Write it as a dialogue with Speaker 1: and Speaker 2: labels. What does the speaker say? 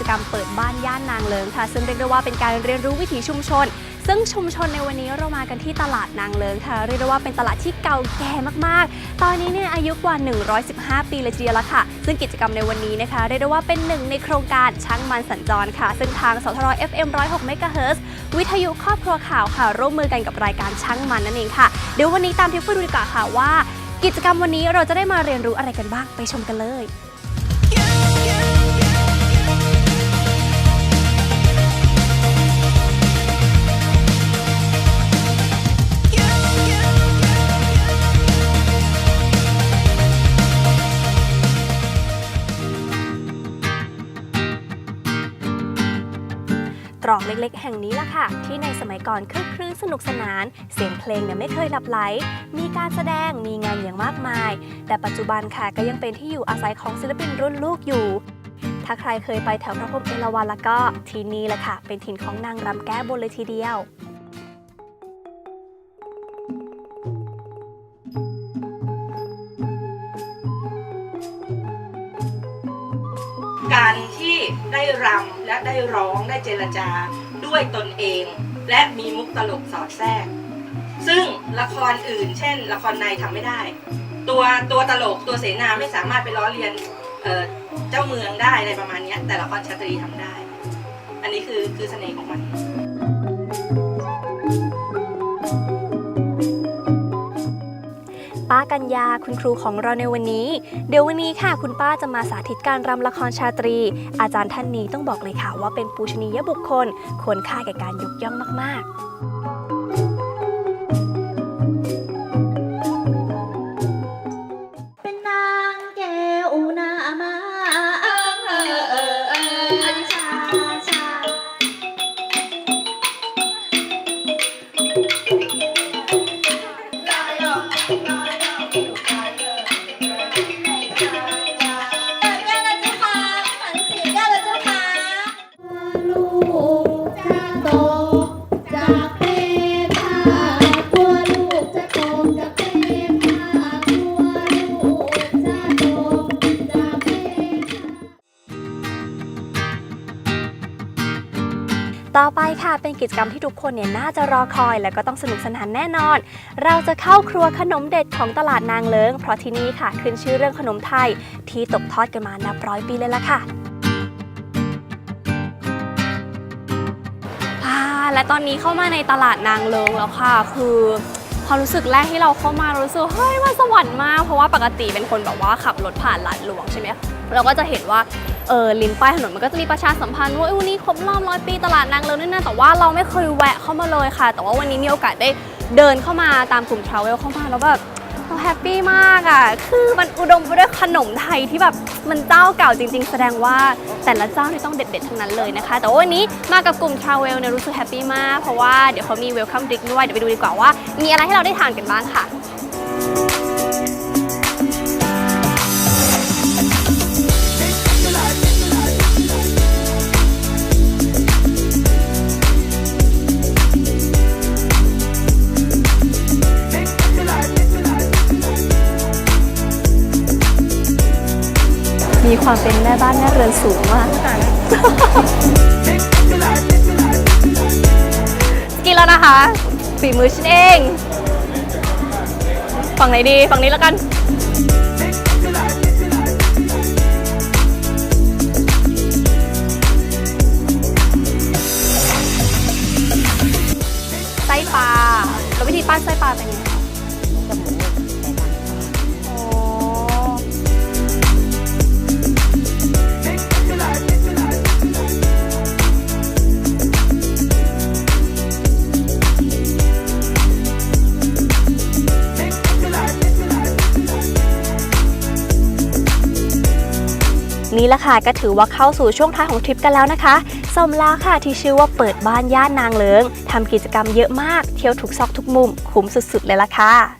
Speaker 1: จกรรมเปิดบ้านย่านนางเลิงค่ะ ซึ่งเรียกได้ว่าเป็นการเรียนรู้วิถีชุมชน ซึ่งชุมชนในวันนี้เรามากันที่ตลาดนางเลิงค่ะ เรียกได้ว่าเป็นตลาดที่เก่าแก่มากๆ ตอนนี้เนี่ยอายุกว่า 115 ปีเลยทีเดียวละค่ะ ซึ่งกิจกรรมในวันนี้นะคะเรียกได้ว่าเป็นหนึ่งในโครงการช่างมันสัญจรค่ะ ซึ่งทางสทร FM 106 MHz วิทยุครอบครัวข่าวค่ะ ร่วมมือกันกับรายการช่างมันนั่นเองค่ะ เดี๋ยววันนี้ตามทิพย์ไปดูดีกว่าค่ะว่า กิจกรรมวันนี้เราจะได้มาเรียนรู้อะไรกันบ้างไปชมกันเลย ตรอกเล็กๆ แห่งนี้ล่ะค่ะ ที่ในสมัยก่อนคึกครื้นสนุกสนาน เสียงเพลงเนี่ยไม่เคยหลับไหล มีการแสดงมีงานอย่างมากมาย แต่ปัจจุบันค่ะก็ยังเป็นที่อยู่อาศัยของศิลปินรุ่นลูกอยู่ ถ้าใครเคยไปแถวพระพรหมเอราวัณแล้วก็ที่นี่แหละค่ะ เป็นถิ่นของนางรำแก้บนเลยทีเดียว
Speaker 2: การ ได้รำและได้ร้องได้เจรจาด้วยตนเอง และมีมุกตลกสอดแทรก ซึ่งละครอื่น เช่น ละครในทำไม่ได้ ตัวตัวตลกตัวเสนาไม่สามารถไปล้อเลียนเเจ้าเมืองได้อะไรประมาณนี้แต่ละครชาตรีทำได้ อันนี้คือคือเสน่ห์ของมัน
Speaker 1: กัญญาคุณครูของเราในวันนี้ เดี๋ยววันนี้ค่ะ คุณป้าจะมาสาธิตการรำละครชาตรี อาจารย์ท่านนี้ต้องบอกเลยค่ะว่าเป็นปูชนียบุคคลควรค่าแก่การยกย่องมาก ๆ ต่อไปค่ะเป็นกิจกรรมที่ทุกคนเนี่ยน่าจะรอคอย และก็ต้องสนุกสนานแน่นอน เราจะเข้าครัวขนมเด็ดของตลาดนางเลิง เพราะที่นี่ค่ะขึ้นชื่อเรื่องขนมไทย ที่ตกทอดกันมานับร้อยปีเลยล่ะค่ะอ่และตอนนี้เข้ามาในตลาดนางเลิงแล้วค่ะ คือความรู้สึกแรกที่เราเข้ามาเรารู้สึกเฮ้ยมันสวรรค์มากเพราะว่าปกติเป็นคนแบบว่าขับรถผ่านหลาดหลวงใช่ไหมเราก็จะเห็นว่า เออริมป้ายถนนมันก็จะมีประชาสัมพันธ์ว่าเอ้ยวันนี้ครบรอบร้อยปีตลาดนางเลิงนี่นะแต่ว่าเราไม่เคยแวะเข้ามาเลยค่ะ แต่ว่าวันนี้มีโอกาสได้เดินเข้ามาตามกลุ่มทราเวลเข้ามาแล้วแบบเราแฮปปี้มากอะ คือมันอุดมไปด้วยขนมไทยที่แบบมันเจ้าเก่าจริง ๆ แสดงว่าแต่ละเจ้าที่ต้องเด็ดๆทั้งนั้นเลยนะคะ แต่ว่าวันนี้มากับกลุ่ม Travel เนี่ยรู้สึกแฮปปี้มาก เพราะว่าเดี๋ยวเขามี Welcome Drink ด้วย เดี๋ยวไปดูดีกว่าว่า มีอะไรให้เราได้ทานกันบ้างค่ะ มีความเป็นแม่บ้านแม่เรือนสูงมากกินแล้วนะคะฝีมือฉันเอง ฝั่งไหนดี ฝั่งนี้แล้วกันไส้ปลาแล้ววิธีปั้นไส้ปลาเป็นไงคะ นี่ละค่ะก็ถือว่าเข้าสู่ช่วงท้ายของทริปกันแล้วนะคะสมแล้วค่ะที่ชื่อว่าเปิดบ้านย่านนางเลิงทำกิจกรรมเยอะมาก เที่ยวทุกซอกทุกมุม คุ้มสุดๆเลยละค่ะ